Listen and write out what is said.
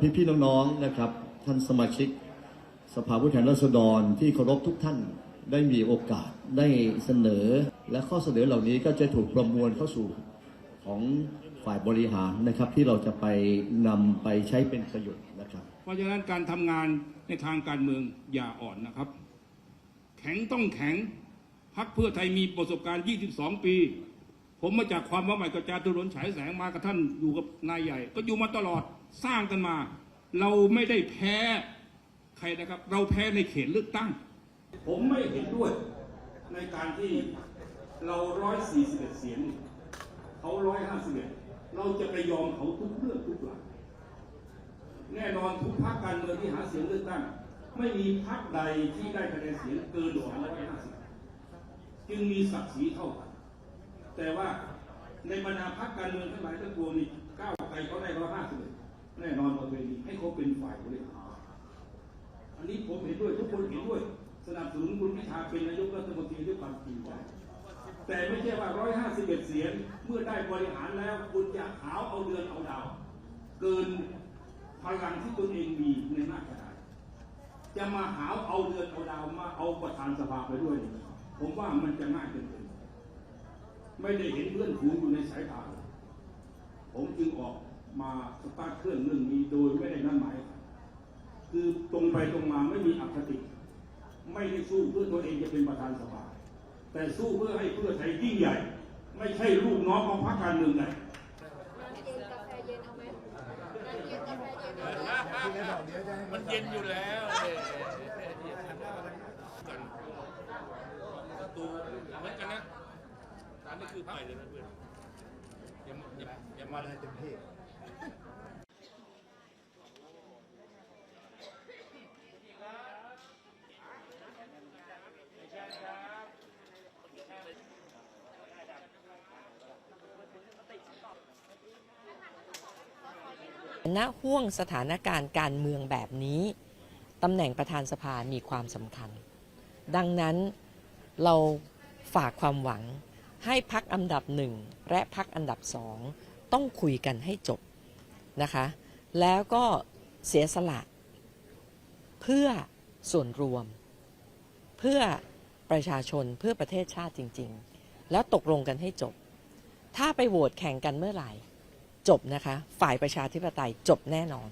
พี่พี่ๆน้องๆนะครับ ท่านสมาชิก สภาผู้แทนราษฎรที่เคารพทุกท่านได้มีโอกาสได้เสนอ และข้อเสนอเหล่านี้ก็จะถูกประมวลเข้าสู่ของฝ่ายบริหารนะครับที่เราจะไปนำไปใช้เป็นประโยชน์นะครับ เพราะฉะนั้นการทำงานในทางการเมืองอย่าอ่อนนะครับ แข็งต้องแข็งพักเพื่อไทยมีประสบการณ์ 22 ปี ผมมาจากความว่าใหม่กับจายตุรนฉายแสงมากับท่านอยู่กับนายใหญ่ ก็อยู่มาตลอดสร้างกันมา เราไม่ได้แพ้ใครนะครับ เราแพ้ในเขตเลือกตั้ง ผมไม่เห็นด้วยในการที่เรา141เอ็ดเสียงเขา151เอ็ดเราจะไปยอมเขาทุกเรื่องทุกอย่างแน่นอนทุกพรรคการเมืองที่หาเสียงเลือกตั้ง ไม่มีพรรคใดที่ได้คะแนนเสียงเกิน250จึงมีศักดิ์ศรีเท่ากัน แต่ว่าในบรรดาพรรคการเมืองทั้งหลายทั้งปวงนี่ก้าวไกลเขาได้150แน่นอนบนเวทีให้เขาเป็นฝ่ายบริหารอันนี้ผมเห็นด้วยทุกคนเห็นด้วย สนับสนุนคุณพิธาเป็นนายกรัฐมนตรีด้วยความจริงใจแต่ไม่ใช่ว่า151เอ็ดเสียงเมื่อได้บริหารแล้วคุณจะหาวเอาเดือนเอาดาว เกินพลังที่ตนเองมีในหน้ากระดาษจะมาหาวเอาเดือนเอาดาวมาเอาประธานสภาไปด้วย ผมว่ามันจะง่ายเกินไป ไม่ได้เห็นเพื่อนฝูงอยู่ในสายตาผมจึงออกมาสตาร์ทเครื่องเรื่องนี้โดยไม่ได้นัดหมาย คือตรงไปตรงมาไม่มีอคติ ไม่ได้สู้เพื่อตัวเองจะเป็นประธานสภาแต่สู้เพื่อให้เพื่อไทยยิ่งใหญ่ ไม่ใช่ลูกน้องของพรรคการเมืองใดน้ำเย็นกาแฟเย็นเอาไหมน้ำเย็นกาแฟเย็นเอาไหมมันเย็นอยู่แล้วเอ่อกันดูเหมือนกันนะตามนี่ คือไปเลยนะเพื่อนอย่าอย่าอย่ามาเลยเต็มที่ณห่วงสถานการณ์การเมืองแบบนี้ตำแหน่งประธานสภามีความสำคัญ ดังนั้นเราฝากความหวัง ให้พักอันดับหนึ่งและพักอันดับสองต้องคุยกันให้จบนะคะ แล้วก็เสียสละเพื่อส่วนรวม เพื่อประชาชนเพื่อประเทศชาติจริง ๆ แล้วตกลงกันให้จบ ถ้าไปโหวตแข่งกันเมื่อไหร่ จบนะคะ ฝ่ายประชาธิปไตยจบแน่นอน